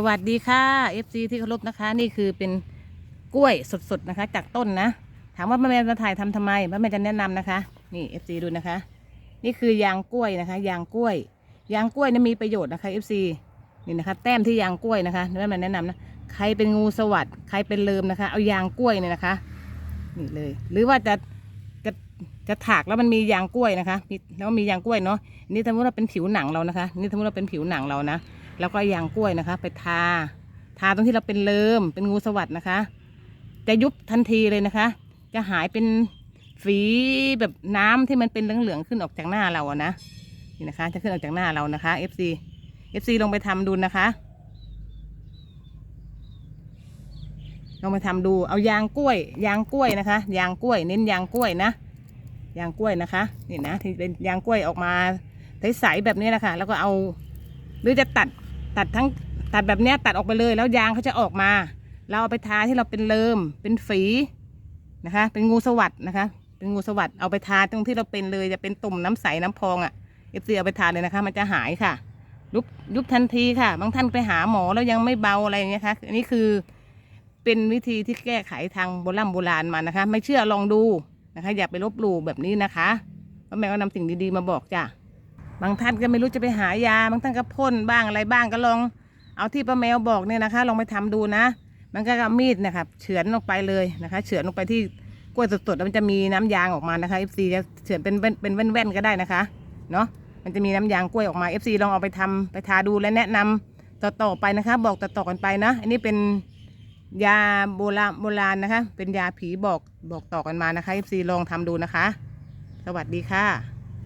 สวัสดีค่ะ FC ที่เคารพนะคะ นี่คือเป็นกล้วยสดๆนะคะ จากต้นนะ ถามว่าแม่แม่มาถ่ายทำทำไมแม่แม่จะแนะนำนะคะ นี่ FC ดูนะคะ นี่คือยางกล้วยนะคะ ยางกล้วย ยางกล้วยนี่มีประโยชน์นะคะ FC นี่นะคะ แต้มที่ยางกล้วยนะคะแม่แม่แนะนำนะใครเป็นงูสวัสด์ใครเป็นเลิมนะคะ เอายางกล้วยเนี่ยนะคะ นี่เลย หรือว่าจะจะจะถากแล้วมันมียางกล้วยนะคะมีแล้วมียางกล้วยเนาะนี่สมมติว่าเป็นผิวหนังเรานะคะ นี่สมมติว่าเป็นผิวหนังเรานะ แล้วก็ยางกล้วยนะคะ ไปทา ทาตรงที่เราเป็นเลิมเป็นงูสวัสด์นะคะ จะยุบทันทีเลยนะคะ จะหายเป็นฝีแบบน้ำที่มันเป็นเหลืองๆขึ้นออกจากหน้าเราอะนะนี่นะคะ จะขึ้นออกจากหน้าเรานะคะ FC FC ลองไปทำดูนะคะลองไปทำดูเอายางกล้วย ยางกล้วยนะคะ ยางกล้วย เน้นยางกล้วยนะยางกล้วยนะคะนี่นะที่เป็นยางกล้วยออกมาใสๆแบบนี้นะค่ะแล้วก็เอาหรือจะตัด ตัดทั้งตัดแบบเนี้ยตัดออกไปเลยแล้วยางเขาจะออกมา เราเอาไปทาที่เราเป็นเลิมเป็นฝีนะคะ เป็นงูสวัสด์นะคะ เป็นงูสวัสด์เอาไปทาตรงที่เราเป็นเลยจะเป็นตุ่มน้ำใสน้ำพองอะ่ะเอฟซีเอาไปทาเลยนะคะ มันจะหายค่ะยุบยุบทันทีค่ะ บางท่านไปหาหมอแล้วยังไม่เบาอะไรอย่างเงี้ยค่ะอันนี้คือเป็นวิธีที่แก้ไขทางโบราณโบราณมานะคะ ไม่เชื่อลองดูนะคะ อย่าไปลบหลู่แบบนี้นะคะป้าแมวก็นำสิ่งดีๆมาบอกจ้ะ บางท่านก็ไม่รู้จะไปหายา บางท่านก็พ่นบ้างอะไรบ้างก็ลอง เอาที่ป้าแมวบอกเนี่ยนะคะ ลองไปทำดูนะ มันก็เอามีดนะครับเฉือนลงไปเลยนะคะ เฉือนลงไปที่กล้วยสดๆแล้วมันจะมีน้ำยางออกมานะคะ FC จะเฉือนเป็นเป็นเป็นแว่นๆก็ได้นะคะ เนาะมันจะมีน้ำยางกล้วยออกมา FC ลองเอาไปทำไปทาดูและแนะนำต่อๆไปนะคะ บอกต่อๆกันไปนะ อันนี้เป็นยาโบราณโบราณนะคะ เป็นยาผีบอกบอกต่อกันมานะคะ FC ลองทำดูนะคะ สวัสดีค่ะ